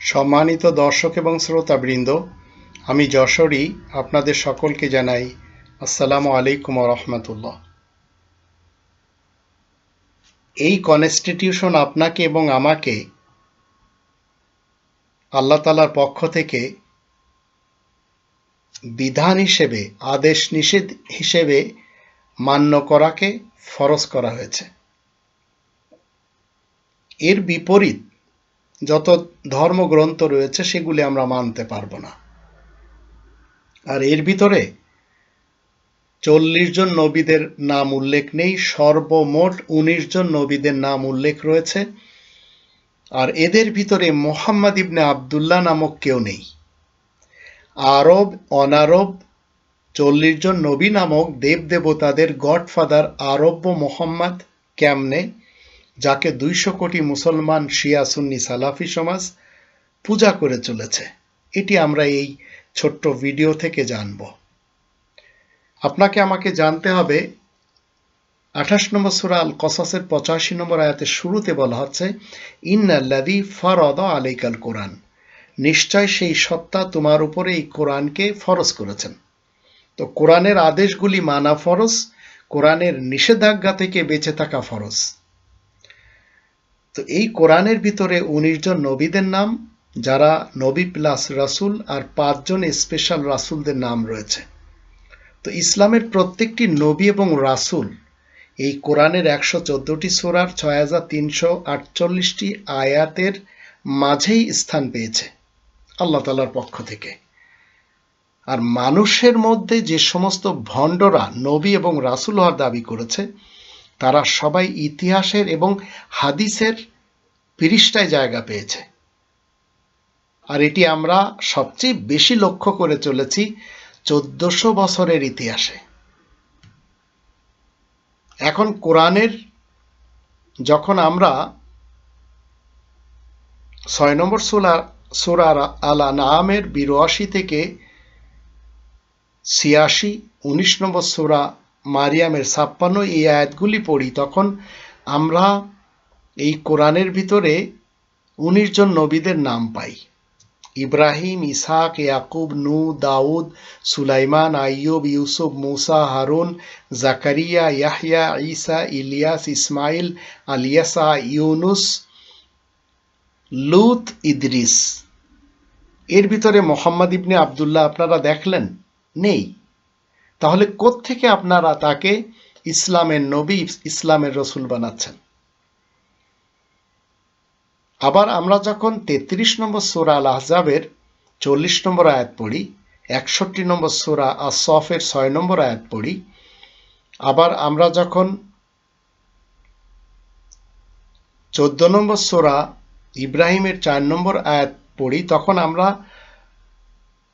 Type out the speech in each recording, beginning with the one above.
সম্মানিত দর্শক এবং শ্রোতাবৃন্দ, আমি যশোরী আপনাদের সকলকে জানাই আসসালামু আলাইকুম রহমতুল্লাহ। এই কনস্টিটিউশন আপনাকে এবং আমাকে আল্লাহ তালার পক্ষ থেকে বিধান হিসেবে, আদেশ নিষেধ হিসেবে মান্য করাকে ফরজ করা হয়েছে। এর বিপরীত যত ধর্মগ্রন্থ রয়েছে, সেগুলি আমরা মানতে পারব না। আর এর ভিতরে চল্লিশ জন নবীদের নাম উল্লেখ নেই, সর্বমোট উনিশ জন নবীদের নাম উল্লেখ রয়েছে। আর এদের ভিতরে মোহাম্মদ ইবনে আবদুল্লাহ নামক কেউ নেই। আরব, অনারব, চল্লিশ জন নবী নামক দেবদেবতাদের গডফাদার আরব্য মোহাম্মদ কেমনে? যাকে দুইশো কোটি মুসলমান শিয়া সুন্নি সালাফি সমাজ পূজা করে চলেছে। এটি আমরা এই ছোট্ট ভিডিও থেকে জানব। আপনাকে আমাকে জানতে হবে, আঠাশ নম্বর সুরা আল কসাসের পঁচাশি নম্বর আয়াতের শুরুতে বলা হচ্ছে ইন্নাল্লাদি ফরদ আলাইকাল কোরআন। নিশ্চয় সেই সত্তা তোমার উপরে এই কোরআনকে ফরজ করেছেন। তো কোরআনের আদেশগুলি মানা ফরজ, কোরআনের নিষেধাজ্ঞা থেকে বেঁচে থাকা ফরজ। তো এই কোরআনের ভিতরে উনিশ জন নবীদের নাম, যারা নবী প্লাস রাসুল আর পাঁচজন স্পেশাল রাসুলদের নাম রয়েছে। তো ইসলামের প্রত্যেকটি নবী এবং রাসুল এই কোরআনের একশো চোদ্দটি সোরার ছয় হাজার তিনশো আটচল্লিশটি আয়াতের মাঝেই স্থান পেয়েছে আল্লাহ তালার পক্ষ থেকে। আর মানুষের মধ্যে যে সমস্ত ভণ্ডরা নবী এবং রাসুল হওয়ার দাবি করেছে তারা সবাই ইতিহাসের এবং হাদিসের পৃষ্ঠায় জায়গা পেয়েছে। আর এটি আমরা সবচেয়ে বেশি লক্ষ্য করে চলেছি চোদ্দশো বছরের ইতিহাসে। এখন কোরআনের যখন আমরা ছয় নম্বর সুলা সুরার আলা নামের বিরাশি থেকে ছিয়াশি, উনিশ নম্বর সুরা মারিয়ামের ছাপ্পান্ন এই আয়াতগুলি পড়ি, তখন আমরা এই কোরআনের ভিতরে উনিশ জন নবীদের নাম পাই। ইব্রাহিম ইসাক ইয়াকুব, নু, দাউদ, সুলাইমান, আইয়ুব, ইউসুফ, মুসা, হারুন, জাকারিয়া ইয়াহিয়া ঈসা, ইলিয়াস ইসমাইল আলিয়াসা, ইউনুস, লুত, ইদ্রিস। এর ভিতরে মোহাম্মদ ইবনে আবদুল্লাহ আপনারা দেখলেন? নেই। তাহলে থেকে আপনারা তাকে ইসলামের নবী, ইসলামের রসুল বানাচ্ছেন? আবার আমরা যখন তেত্রিশ নম্বর সোরা আল আহজাবের চল্লিশ নম্বর আয়াত পড়ি, একষট্টি নম্বর সোরা আসফের ছয় নম্বর আয়াত পড়ি, আবার আমরা যখন চোদ্দ নম্বর সোরা ইব্রাহিমের চার নম্বর আয়াত পড়ি, তখন আমরা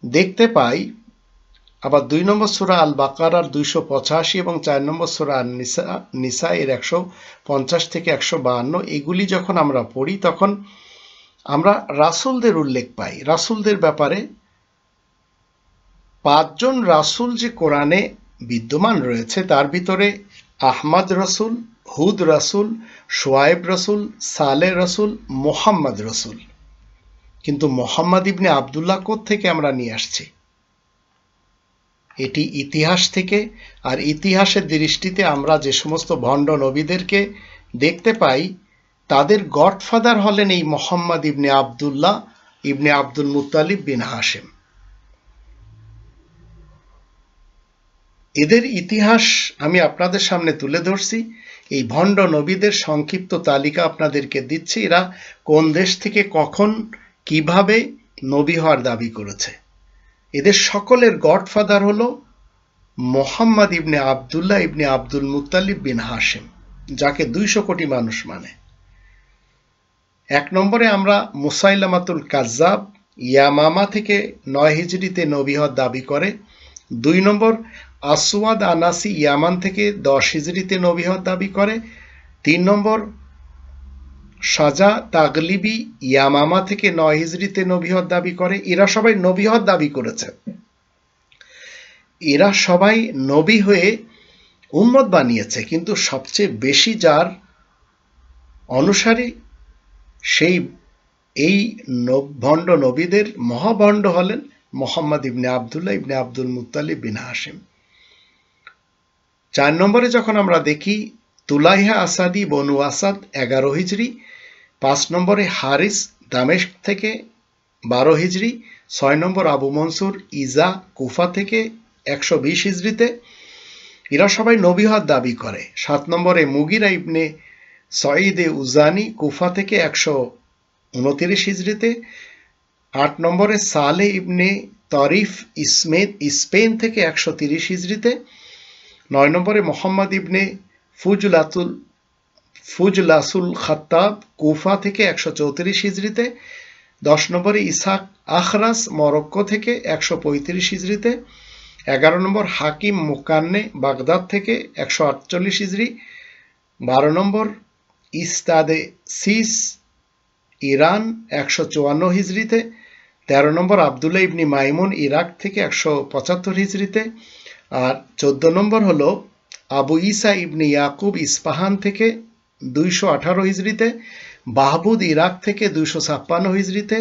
দেখতে পাই আবার দুই নম্বর সুরা আল বাকারার দুইশো পঁচাশি এবং চার নম্বর সুরা আল নিসা নিসা এর একশো পঞ্চাশ থেকে একশো বাহান্ন। এগুলি যখন আমরা পড়ি, তখন আমরা রাসুলদের উল্লেখ পাই। রাসুলদের ব্যাপারে পাঁচজন রাসুল যে কোরআনে বিদ্যমান রয়েছে, তার ভিতরে আহমদ রসুল, হুদ রসুল সোয়াইব রসুল সালে রসুল, মোহাম্মদ রসুল। কিন্তু মোহাম্মদ ইবনে আবদুল্লাহ থেকে আমরা নিয়ে আসছি? এটি ইতিহাস থেকে আর ইতিহাসের দৃষ্টিতে আমরা যে সমস্ত ভণ্ড নবীদেরকে দেখতে পাই, তাদের গডফাদার হলেন এই Mohammad ibn Abdullah ibn Abdul Muttalib বিন হাসেম এদের ইতিহাস আমি আপনাদের সামনে তুলে ধরছি। এই ভণ্ড নবীদের সংক্ষিপ্ত তালিকা আপনাদেরকে দিচ্ছি। এরা কোন দেশ থেকে কখন কীভাবে নবী হওয়ার দাবি করেছে। এদের সকলের গডফাদার হল Mohammad ibn Abdullah ibn Abdul Muttalib bin Hashim যাকে দুইশো কোটি মানুষ মানে। এক নম্বরে আমরা মুসাইলামাতুল কাজাব ইয়ামামা থেকে নয় হিজড়িতে নবী হওয়ার দাবি করে। দুই নম্বর, আসওয়াদ আনাসি ইয়ামান থেকে দশ হিজড়িতে নবী হওয়ার দাবি করে। তিন নম্বর সাজা তাগলিবি ইয়ামামা থেকে নয় হিজড়িতে নবীহদ দাবি করে। এরা সবাই নবীহদ দাবি করেছে। এরা সবাই নবী হয়ে উম্মত বানিয়েছে, কিন্তু সবচেয়ে বেশি যার অনুসারী সেই এই ভণ্ড নবীদের মহাভণ্ড হলেন Mohammad ibn Abdullah ibn Abdul Muttalib bin Hashim চার নম্বরে যখন আমরা দেখি তুলাইহা আসাদি বনু আসাদ এগারো হিজড়ি পাঁচ নম্বরে হারিস দামেস্ক থেকে বারো হিজড়ি ছয় নম্বর আবু মনসুর ইজা কুফা থেকে একশো বিশ হিজড়িতে এরা সবাই নবী হওয়ার দাবি করে। সাত নম্বরে মুগিরা ইবনে সঈদে উজানি কুফা থেকে একশো উনতিরিশ হিজড়িতে আট নম্বরে সালে ইবনে তরিফ ইসমেদ, স্পেন থেকে একশো তিরিশ হিজড়িতে নয় নম্বরে মোহাম্মদ ইবনে ফুজলাতুল, ফুজলাসুল খাত্তাব কুফা থেকে একশো চৌত্রিশ হিজড়িতে, দশ নম্বরে ইসাক আখরাস মরক্কো থেকে একশো পঁয়ত্রিশ হিজড়িতে, এগারো নম্বর হাকিম মুকান্নে বাগদাদ থেকে একশো আটচল্লিশ হিজড়ি, বারো নম্বর ইস্তাদে সিস, ইরান একশো চুয়ান্ন হিজড়িতে, তেরো নম্বর আবদুল্লাহ ইবনি মাইমুন ইরাক থেকে একশো পঁচাত্তর হিজড়িতে, আর চোদ্দ নম্বর হলো আবু ইসা ইবনি ইয়াকুব ইস্পাহান থেকে দুইশো আঠারো হিজড়িতে, বাহবুদ ইরাক থেকে দুইশো ছাপ্পান্ন হিজড়িতে,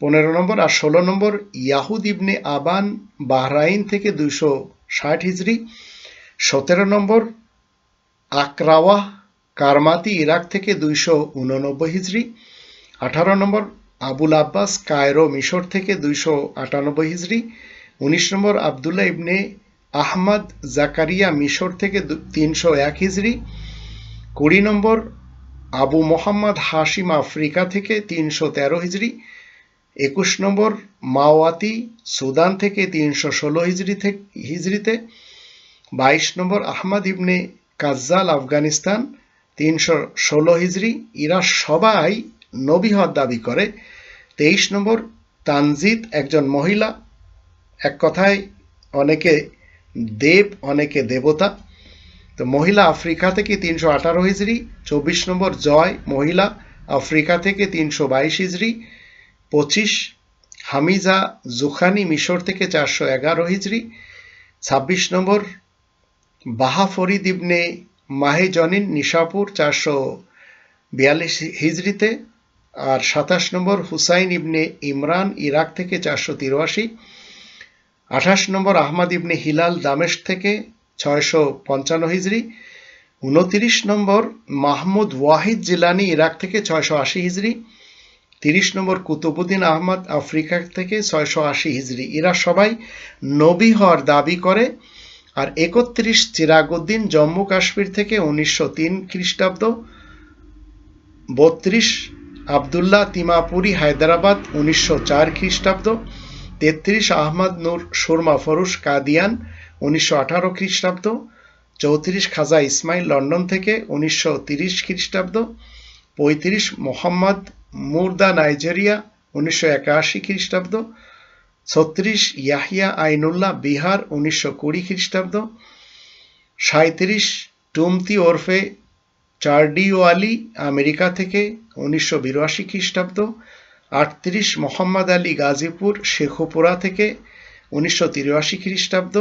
পনেরো নম্বর আর ষোলো নম্বর ইয়াহুদ ইবনে আবান বাহরাইন থেকে দুইশো ষাট হিজড়ি, সতেরো নম্বর আকরাওয়াহ কারমাতি ইরাক থেকে দুইশো উননব্বই হিজড়ি, আঠারো নম্বর আবুল আব্বাস কায়রো মিশর থেকে দুইশো আটানব্বই হিজড়ি, উনিশ নম্বর আবদুল্লাহ ইবনে আহমদ জাকারিয়া মিশর থেকে তিনশো এক হিজড়ি, কুড়ি নম্বর আবু মোহাম্মদ হাশিম আফ্রিকা থেকে তিনশো তেরো হিজড়ি, একুশ নম্বর মাওয়াতি সুদান থেকে তিনশো ষোলো হিজড়ি থেকে হিজড়িতে, বাইশ নম্বর আহমদ ইবনে কাজ্জাল আফগানিস্তান, তিনশো ষোলো হিজড়ি, এরা সবাই নবী হওয়ার দাবি করে। তেইশ নম্বর তানজিদ একজন মহিলা, এক কথায় অনেকে দেব অনেকে দেবতা। তো মহিলা আফ্রিকা থেকে তিনশো আঠারো হিজড়ি, চব্বিশ নম্বর জয় মহিলা আফ্রিকা থেকে তিনশো বাইশ হিজড়ি, পঁচিশ হামিজা জুখানি মিশর থেকে চারশো এগারো হিজড়ি, ছাব্বিশ নম্বর বাহা ফরিদ ইবনে মাহে জনিন নিশাপুর চারশো বিয়াল্লিশ হিজড়িতে, আর সাতাশ নম্বর হুসাইন ইবনে ইমরান ইরাক থেকে চারশো তিরাশি। আঠাশ নম্বর আহমদ ইবনে হিলাল দামেশ থেকে ছয়শো পঞ্চান্ন হিজড়ি উনতিরিশ নম্বর মাহমুদ ওয়াহিদ জিলানি ইরাক থেকে ছয়শো আশি হিজড়ি তিরিশ নম্বর কুতুবুদ্দিন আহমদ আফ্রিকা থেকে ছয়শো আশি হিজড়ি এরা সবাই নবী হওয়ার দাবি করে। আর একত্রিশ চিরাগুদ্দিন জম্মু কাশ্মীর থেকে উনিশশো তিন খ্রিস্টাব্দ, বত্রিশ আবদুল্লাহ তিমাপুরি হায়দ্রাবাদ উনিশশো চার খ্রিস্টাব্দ তেত্রিশ আহমদ নূর সুরমা ফরুস কাদিয়ান উনিশশো আঠারো খ্রিস্টাব্দ, চৌত্রিশ খাজা ইসমাইল লন্ডন থেকে উনিশশো তিরিশ খ্রিস্টাব্দ, পঁয়ত্রিশ মোহাম্মদ মুর্দা নাইজেরিয়া উনিশশো একাশি খ্রিস্টাব্দ, ছত্রিশ ইয়াহিয়া আইনুল্লাহ বিহার উনিশশো কুড়ি খ্রিস্টাব্দ সাঁত্রিশ টুমতি ওরফে চার্ডিওয়ালি আমেরিকা থেকে উনিশশো বিরাশি খ্রিস্টাব্দ আটত্রিশ মোহাম্মদ আলী গাজীপুর শেখুপুরা থেকে উনিশশো তিরাশি খ্রিস্টাব্দ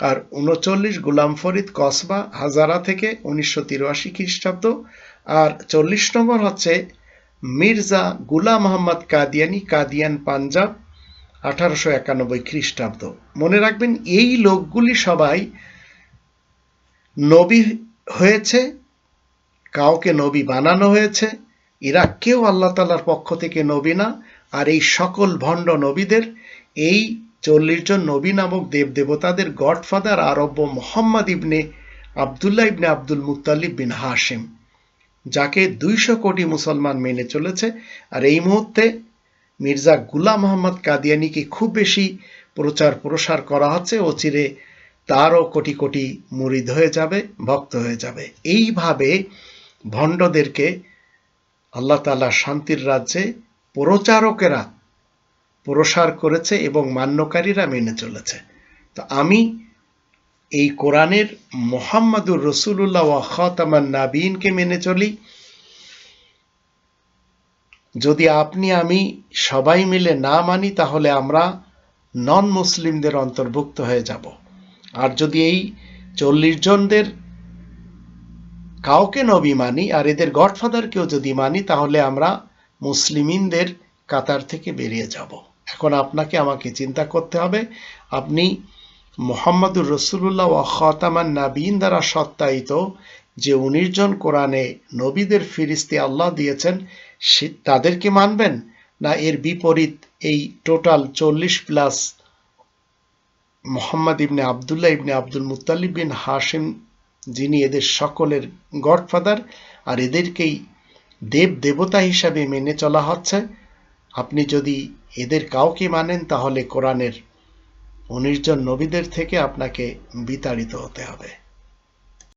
আর উনচল্লিশ গুলাম ফরিদ কসবা হাজারা থেকে উনিশশো তিরাশি খ্রিস্টাব্দ। আর চল্লিশ নম্বর হচ্ছে মির্জা গুলাম মোহাম্মদ কাদিয়ানি কাদিয়ান পাঞ্জাব আঠারোশো একানব্বই খ্রিস্টাব্দ। মনে রাখবেন এই লোকগুলি সবাই নবী হয়েছে, কাউকে নবী বানানো হয়েছে এরা কেউ আল্লাহ তালার পক্ষ থেকে নবী না, আর এই সকল ভণ্ড নবীদের, এই চল্লিশ জন নবী নামক দেব দেবতাদের godfather আরব্য Mohammad ibn Abdullah ibn Abdul Muttalib bin Hashim যাকে দুইশো কোটি মুসলমান মেনে চলেছে। আর এই মুহূর্তে মির্জা গুলাম মোহাম্মদ কাদিয়ানিকে খুব বেশি প্রচার প্রসার করা হচ্ছে ও চিরে তারও কোটি কোটি মুরিদ হয়ে যাবে, ভক্ত হয়ে যাবে। এইভাবে ভণ্ডদেরকে আল্লাহ তালা শান্তির রাজ্যে প্রচারকেরা প্রসার করেছে এবং মান্যকারীরা মেনে চলেছে। তো আমি এই কোরআনের মোহাম্মদুর রসুল্লাহ ওয়াখাতামান নাবিনকে মেনে চলি। যদি আপনি, আমি সবাই মিলে না মানি, তাহলে আমরা নন মুসলিমদের অন্তর্ভুক্ত হয়ে যাব। আর যদি এই চল্লিশ জনদের কাউকে নবী মানি আর এদের গডফাদারকেও যদি মানি, তাহলে আমরা মুসলিমিনদের কাতার থেকে বেরিয়ে যাব। এখন আপনাকে আমাকে চিন্তা করতে হবে, আপনি মোহাম্মদুর রসুল্লাহ ও খতামান নাবিন দ্বারা সত্যায়িত যে উনিশ জন কোরআনে নবীদের ফিরিস্তি আল্লাহ দিয়েছেন, সে তাদেরকে মানবেন? না এর বিপরীত এই টোটাল চল্লিশ plus Mohammad ibn Abdullah ibn Abdul Muttalib bin Hashim যিনি এদের সকলের গডফাদার আর এদেরকেই দেব দেবতা হিসাবে মেনে চলা হচ্ছে, আপনি যদি এদের কাউকে মানেন তাহলে কোরআনের উনিশজন নবীদের থেকে আপনাকে বিতাড়িত হতে হবে।